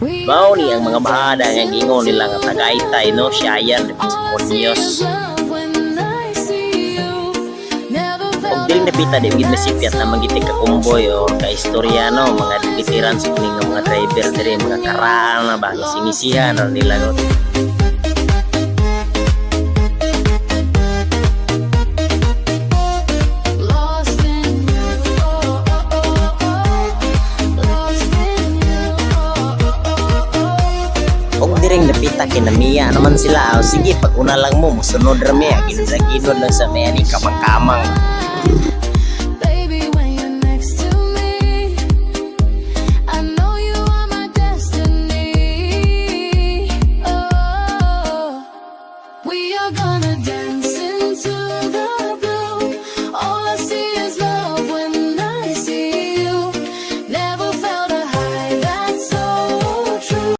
Mao ni ang mga bahada nga gingon nila nga Tagaytay no? Siayan Onyos og dili napita di gid masipyat na magitik ka kumboy o ka istoryano mga bitiran sa nga mga driver diri mga karaan na ba singisihan ra nila no kinamiya naman sila. O sige pag una lang mo musunod rami ginunod lang sa maya ni kamang-kamang We are gonna dance into